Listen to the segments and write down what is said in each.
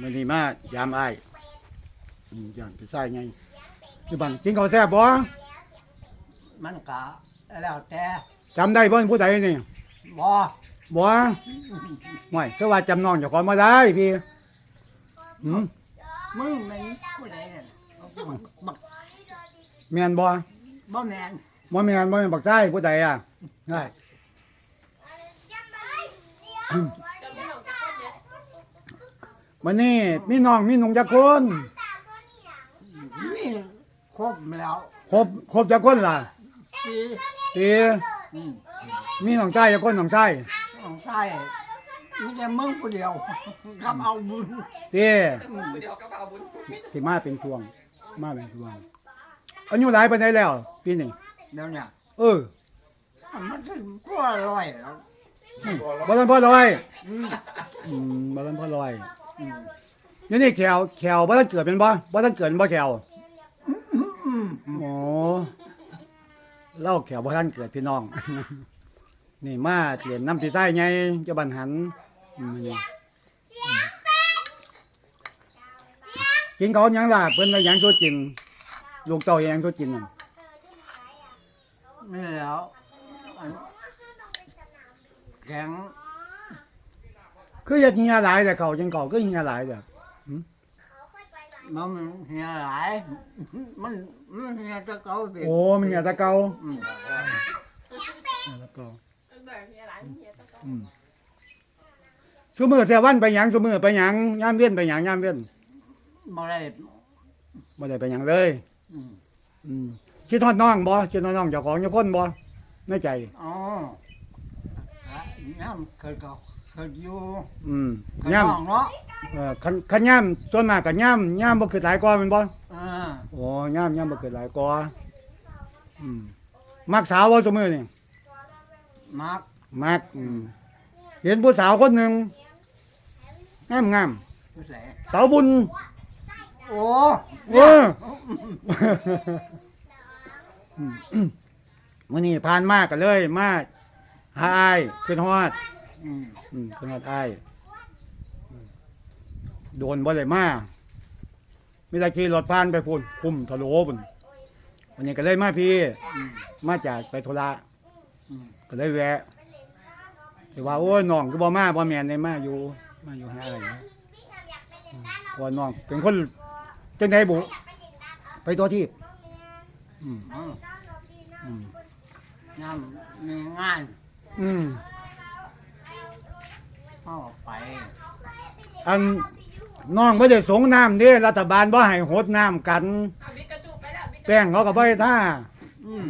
มื้อนี้มายามอ้ายอืมย่านพี่ชายไงอยู่บ้านกินข้าวแซ่บบ่มันกะแล้วแต่จำได้บ่ผู้ใดนี่บ่บ่ไม่คือว่าจำน้องเจ้าของบ่ได้พี่หืมมึงเป็นผู้ใดเนี่ยบักแม่นบ่บ่แม่นบ่แม่นบ่แม่นบักชายผู้ใดอะได้ วันนี้มีน้องมีหนุ่งจักคนมีครบแล้วครบครบจักคนล่ะปีตีอืมมีน้องชายจักคนน้องชายของใต้มีแต่มึงผู้เดียวกับเอาบุญตีอืมสิมาเป็นช่วง มาเป็นช่วงอายุหลายปานใดแล้ว ปีนี้เดี๋ยวเนี่ยเออมันถึงกลัวลอยแล้ว บ่ทันพอร้อยอืมอืมบ่ทันพอร้อยอืม นี่นี่แขวแขวบ่ทันเกิดเป็นบ่บ่ทันเกิดเป็นบ่แขวอืมโอ้เล่าแขวบ่ทันเกิดพี่น้อง นี่มาเรียนน้ำพี่ใต้ไงเจ้าบันหันอืมกินเขาวหยังล่ะเพิ่นได้หยังโซกินลูกเต้าหยังโซกินนั่นนี่แล้วอันแข็ง คือเฮ็ดเฮียหลายแต่เขาจังเขาคือเฮียหลายแต่มันเหียหลาย มันมันเหียจะเก่าสิโอ้มันเฮียแตะเก่าอืมเฮียแตะเก่าอืมซุมื้อแต่วันไปหยังซุมื้อไปหยังยามเว้นไปหยังยามเว้นบ่ได้บ่ได้ไปหยังเลย อืมอืมคิดฮอดน้องบ่คิดฮอดน้องเจ้าของเจ้าคนบ่ในใจอ๋อน้ำเคยเก่า เคยอยู่อืมเคยย่ํน้องเนาะเอ่อคันคันย่ํส่วนมากก็ย่ํย่ํบ่คือหลายกว่าแม่นบ่อ่าโอ้ย่ํย่ํบ่คือหลายกว่าอืมมักสาวบ่ซุมื้อนี่มักมักอืมเห็นผู้สาวคนหนึงงามงามผู้ใส่ๆสาวบุญโอ้เออมื้อนี้ผ่านมาก็เลยมาหาอ้ายขึ้นฮอด อืมอืมขึ้นฮอดอ้ายอืมโดนบ่ได้มามีแต่ขี่รถผ่านไปพุ่นคุมทะโหลพุ่นวันนี้ก็เลยมาพี่อืมมาจากไปธุระอืม ก็เลยแวะแต่ว่าโอ้ยน้องก็บ่มาบ่แม่นได้มาอยู่ มาอยู่หาอ้ายนะอืมเพราะว่าน้องเป็นคนจังไดบุไปตัวที่อืมอืมอืมน้ำมีงานอืม เข้าไปอันน้องบ่ได้สงน้ำเด้รัฐบาลบ่ให้หดน้ำกัน แป้งเขาก็บ่ให้ท่าอืม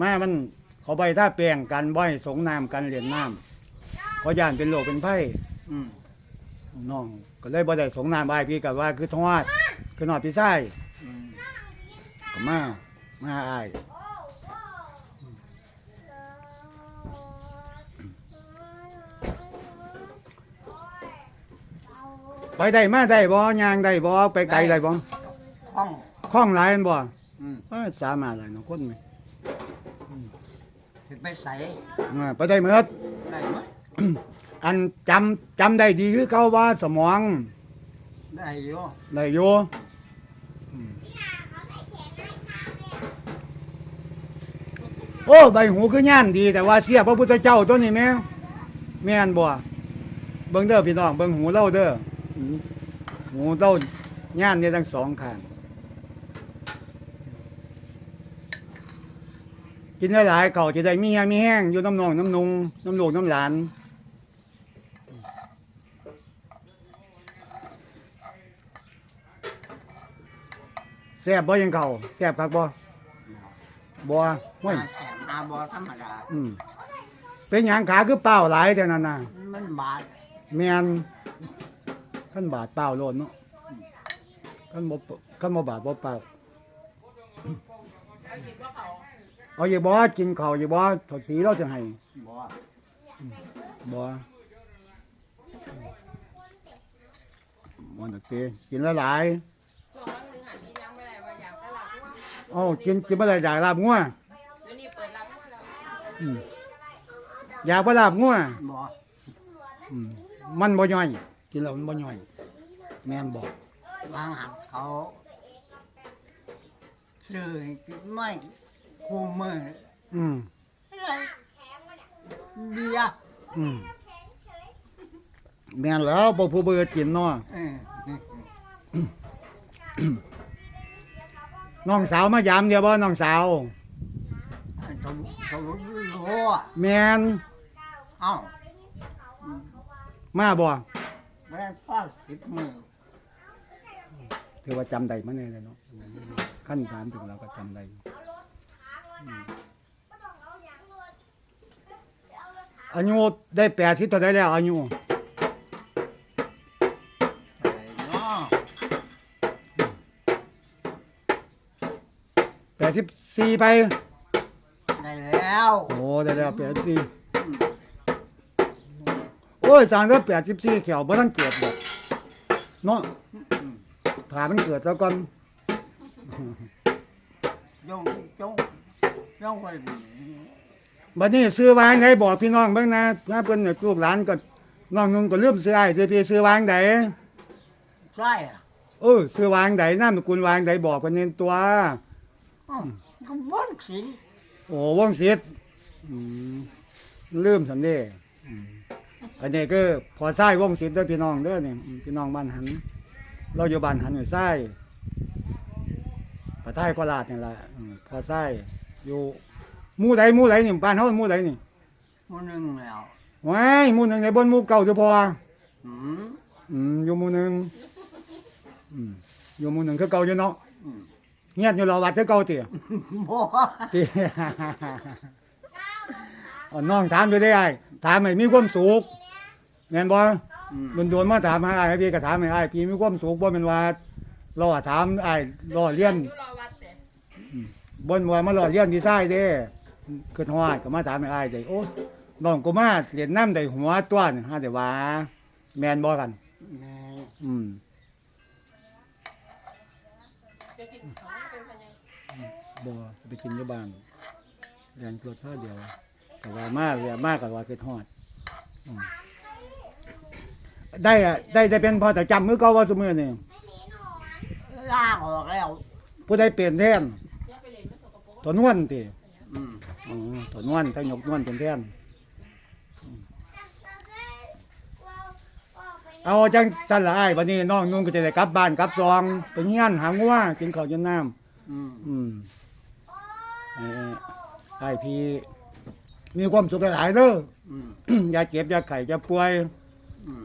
มามันเขาบ่ให้ท่าแป้งกันบ่ให้สงน้ำกันเล่นน้ำเขาย่านเป็นโรคเป็นไข้อืมน้องก็เลยบ่ได้สงน้ำอ้ายพี่ก็ว่าคือทอดคือหนอดพี่ชายอืมก็มามาอ้าย ไปได้มาได้บ่ย่างได้บ่ไปไกลได้บ่คล่องคล่องหลายแม่นบ่อืมเอ้ยสามารถหลายเนาะคนแม่สิไปใส่อ่าไปได้หมด ได้ไหมอันจำจำได้ดีคือเก่าว่าสมองได้อยู่ได้อยู่อืมโอ้ใบหูคือย่านดีแต่ว่าเสียพระพุทธเจ้าตัวนี้แม่แม่นบ่เบิ่งเด้อพี่น้องเบิ่งหูเล่าเด้ออืม หูเล่าย่านเนี่ยทั้งสองข้างกินหลายๆเขาจะได้มีแห้งมีแห้งอยู่น้ำนองน้ำนุงน้ำลูกน้ำหลานแซ่บบ่ยังเก่าแซ่บคักบ่บ่ห้วยแสบตาบอธรรมดาอืมเป็นหยังขาคือเป้าหลายเท่านั้นน่ะมันบาดแม่น ขั้นบาดเป้าโลดเนาะขั้นบ่ขั้นบ่บาดบ่เป้าเอาอย่าบ่กินข้าวอย่าบ่ถอดสีเราจะให้บ่บ่บ่นักเตะกินหลายช่วงวันหนึ่งหันกินยังไม่ได้ว่าอยากตลาดว่าๆเอ้ากินกินบ่ได้อยากลาบงัวเดี๋ยวนี้เปิดร้านว่าแล้วอืมอยากบ่ลาบงัวบ่อืมมันบ่ย่อย กินแล้วมันบ่ย่อย แม่นบอกบางหักเขาซื้อให้กินไม่คู่มืออืมเบียร์อืมแม่นแล้วบ่ผู้เบื่อกินเนาะเออน้องสาวมายามเดียวบ่น้องสาวเขาเขารู้อะแม่นเอ้ามาบ่ แม่ป้าสิบมือถือว่าจำได้มาแน่เลยเนาะขั้นถามถึงเราก็จำได้อายุได้แปดที่ตัวได้แล้วอายุอะไรเนาะแปดสิบสี่ไป ได้แล้ว โอ้ได้แล้วแปดสิบสี่โอ้ยจางแล้วแปดสิบสี่แขวบ่ทันเกิดบ่เนาะผ่ามันเกิดแล้วก่อนยงจงยงไปดีบัดนี้ซื้อวางไหนบอกพี่น้องเบ้างนะถ้าเพิ่นเนี่ยลูกหลานก็น้องนุ่งก็ลืมซื้อไอ้เด้อพี่ซื้อวางไหนใช่อะเออซื้อวางไหนนามสกุลวางไหนบอกเพิ่นเน้นตัวอ้าวก็บ้นสิโอ้วงศิษย์อืมลืมสันเด้ อืมอันนี้ก็พอใช้วงศิษย์เด้อพี่น้องเด้อนี่อืมพี่น้องบ้านหัน เราอยู่บ้านหันอยู่ใช้ปะไทยโคราชนี่แหละอืมพอใช้อยู่หมู่ใดหมู่ใดนี่บ้านเฮาหมู่ใดนี่มันหนึ่งแล้วว้ายหมู่หนึงในบนหมู่เก่าอยู่พออืมอืมอยู่หมู่หนึงอืมอยู่หมู่หนึงคือเก่าอยู่เนาะอืมเงียบอยู่รอวัดคือเก่าติบ่ติเอาน้องถามอยู่ได้ไอ้ถามให้มีความสุข แม่นบ่อืมโดนๆมาถามหาอ้ายพี่ก็ถามให้อ้ายพี่มีความสุขบ่แม่นว่าล่อถามอ้ายล่อเลียนอยู่รอวัดเด้บ่นว่ามาล่อเลียนที่ซ้ายเด้คือฮอดก็มาถามให้อ้ายได้โอ้น้องก็มาเรียนน้ำได้หัวตัวนี่หาได้ว่า แม่นบ่กันแม่อืมจะกินเขาเป็นพันยังบ่ไปกินอยู่บ้านเรียนรถท่าเดียวก็ว่ามาเรียนมาก็ว่าคือฮอดอืม ได้อะได้ได้เป็นพอแต่จำมือเก่าว่าซุมื้อนี่ลากออกแล้ว ผู้ใดเปลี่ยนแทนอย่าไปเล่นมันสกปรกตัวนวลติอืมอ๋อตัวนวลถ้ายกนวลเป็นแทนเอาจังซั่นละอ้ายบัดนี้น้องนุ่งก็จะได้กลับบ้านกลับซองไปเฮียนหางัวกินข้าวกินน้ำอืมอืมไอ้ไอ้พี่มีความสุขหลายๆเด้อ อืม อย่าเจ็บอย่าไข้อย่าป่วยอืม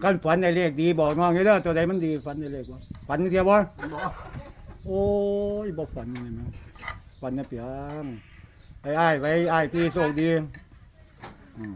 กันฝันในเลขดีบอกน้องอยู่เด้อตัวใดมันดีฝันในเลขบ่ฝันเดียวบ่บ่โอ้ยบ่ฝันเลยมั้งฝันนะเปียงไอ้อ้ายไว้อ้ายพี่โชคดีอืม